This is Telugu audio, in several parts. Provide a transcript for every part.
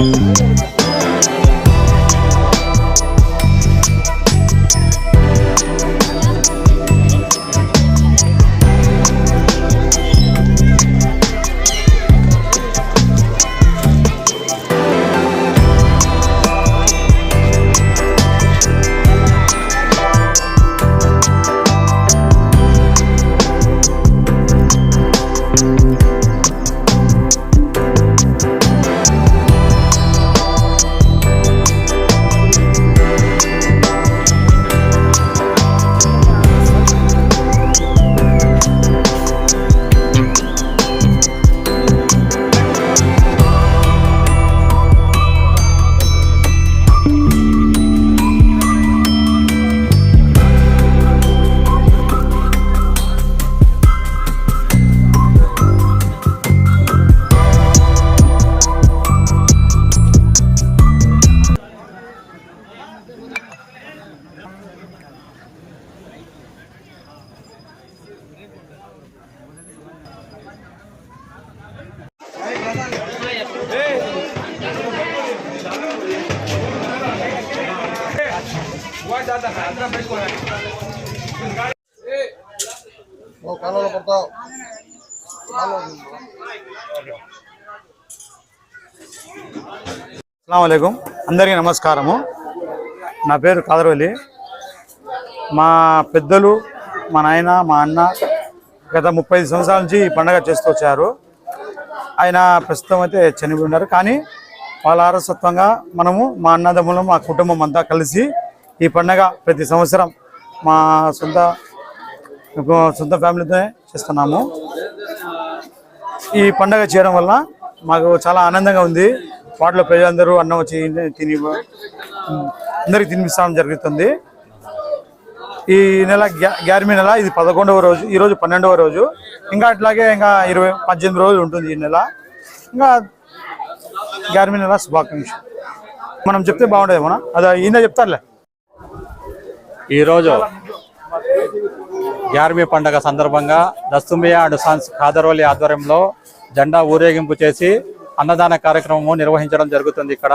Mm-hmm. ఓ కాలంలో పడతావు అస్సలం అందరికీ నమస్కారము. నా పేరు కాదరవల్లి. మా పెద్దలు మా నాయన మా అన్న గత ముప్పై సంవత్సరాల నుంచి ఈ పండగ చేస్తూ వచ్చారు. ఆయన ప్రస్తుతం అయితే చనిపోయి ఉన్నారు. కానీ వాళ్ళ వారసత్వంగా మనము మా అన్నదమ్ములం మా కుటుంబం అంతా కలిసి ఈ పండగ ప్రతి సంవత్సరం మా సొంత సొంత ఫ్యామిలీతోనే చేస్తున్నాము. ఈ పండగ చేయడం వల్ల మాకు చాలా ఆనందంగా ఉంది. వాటిలో ప్రజలందరూ అన్నం వచ్చి తిని అందరికి తినిపిస్తాం జరుగుతుంది. ఈ నెల గ్యా- గ్యారమీ నెల ఇది పదకొండవ రోజు ఈరోజు పన్నెండవ రోజు. ఇంకా అట్లాగే ఇంకా ఇరవై పద్దెనిమిది రోజులు ఉంటుంది ఈ నెల. ఇంకా గ్యారమీ నెల శుభాకాంక్షలు. మనం చెప్తే బాగుంటుంది మన అదే ఈయన చెప్తారులే. ఈరోజు గ్యార్మీ పండగ సందర్భంగా దస్తుమియా అండ్ సన్స్ ఖాదరోలి ఆధ్వర్యంలో జెండా ఊరేగింపు చేసి అన్నదాన కార్యక్రమము నిర్వహించడం జరుగుతుంది ఇక్కడ.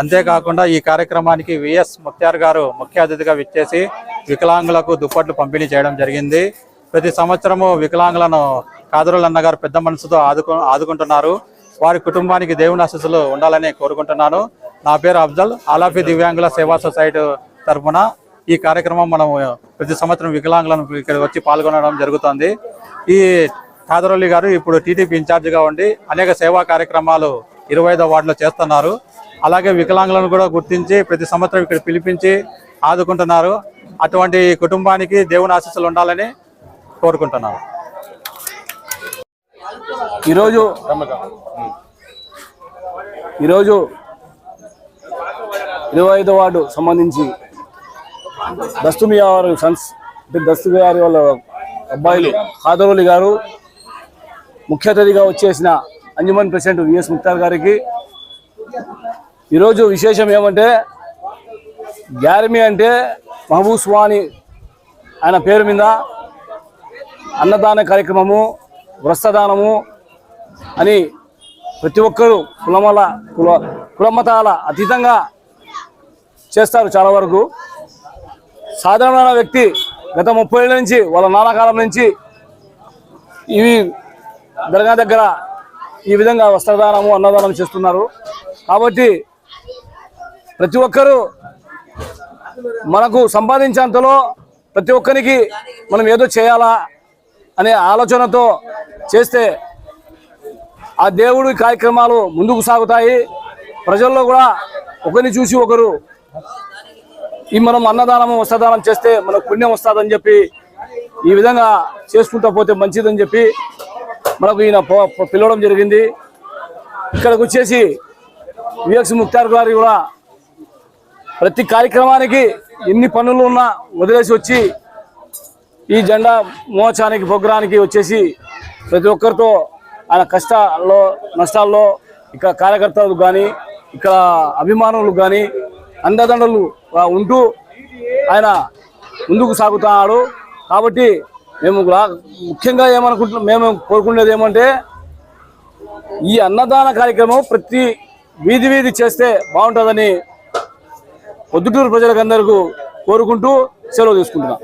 అంతేకాకుండా ఈ కార్యక్రమానికి విఎస్ ముఖ్యార్ గారు ముఖ్య అతిథిగా విచ్చేసి వికలాంగులకు దుప్పట్లు పంపిణీ చేయడం జరిగింది. ప్రతి సంవత్సరము వికలాంగులను కాదరులు అన్నగారు పెద్ద మనసుతో ఆదుకు ఆదుకుంటున్నారు. వారి కుటుంబానికి దేవుని ఆశీస్సులు ఉండాలని కోరుకుంటున్నాను. నా పేరు అఫ్జల్. ఆలాఫీ దివ్యాంగుల సేవా సొసైటీ తరఫున ఈ కార్యక్రమం మనం ప్రతి సంవత్సరం వికలాంగులను ఇక్కడ వచ్చి పాల్గొనడం జరుగుతుంది. ఈ కాదరొల్లి గారు ఇప్పుడు టీడీపీ ఇన్ఛార్జిగా ఉండి అనేక సేవా కార్యక్రమాలు ఇరవై ఐదో వార్డులో చేస్తున్నారు. అలాగే వికలాంగులను కూడా గుర్తించి ప్రతి సంవత్సరం ఇక్కడ పిలిపించి ఆదుకుంటున్నారు. అటువంటి కుటుంబానికి దేవుని ఆశీస్సులు ఉండాలని కోరుకుంటున్నాను. ఈరోజు ఈరోజు ఇరవై ఐదో వార్డు సంబంధించి దస్తుమియా వారు సన్స్ అంటే దస్తుమియా గారి వాళ్ళ అబ్బాయిలు ఖాదరోలి గారు ముఖ్య అతిథిగా వచ్చేసిన అంజుమన్ ప్రెసిడెంట్ విఎస్ ముక్తార్ గారికి. ఈరోజు విశేషం ఏమంటే గ్యారమీ అంటే మహబూబ్ స్వామి ఆయన పేరు మీద అన్నదాన కార్యక్రమము వస్త్రదానము అని ప్రతి ఒక్కరూ కులమల కుల కులమతాల అతీతంగా చేస్తారు చాలా వరకు. సాధారణమైన వ్యక్తి గత ముప్పై ఏళ్ళ నుంచి వాళ్ళ నానాకాలం నుంచి ఇవి దర్గా దగ్గర ఈ విధంగా వస్త్రదానము అన్నదానం చేస్తున్నారు. కాబట్టి ప్రతి ఒక్కరూ మనకు సంపాదించేంతలో ప్రతి ఒక్కరికి మనం ఏదో చేయాలా అనే ఆలోచనతో చేస్తే ఆ దేవుడి కార్యక్రమాలు ముందుకు సాగుతాయి. ప్రజల్లో కూడా ఒకరిని చూసి ఒకరు ఈ మనం అన్నదానం వస్త్రదానం చేస్తే మనకు పుణ్యం వస్తుందని చెప్పి ఈ విధంగా చేసుకుంటూ పోతే మంచిదని చెప్పి మనకు ఈయన పిలవడం జరిగింది. ఇక్కడికి వచ్చేసి విఎక్స్ ముక్తార్ గారు కూడా ప్రతి కార్యక్రమానికి ఎన్ని పనులు ఉన్నా వదిలేసి వచ్చి ఈ జెండా మోచానికి ప్రోగ్రానికి వచ్చేసి ప్రతి ఒక్కరితో ఆయన కష్టాల్లో నష్టాల్లో ఇక్కడ కార్యకర్తలకు కానీ ఇక్కడ అభిమానులకు కానీ అండదండలు ఉంటూ ఆయన ముందుకు సాగుతున్నాడు. కాబట్టి మేము ముఖ్యంగా ఏమనుకుంటున్నాం మేము కోరుకునేది ఏమంటే ఈ అన్నదాన కార్యక్రమం ప్రతి వీధి వీధి చేస్తే బాగుంటుందని పొద్దుటూరు ప్రజలకు అందరికీ కోరుకుంటూ సెలవు తీసుకుంటున్నాం.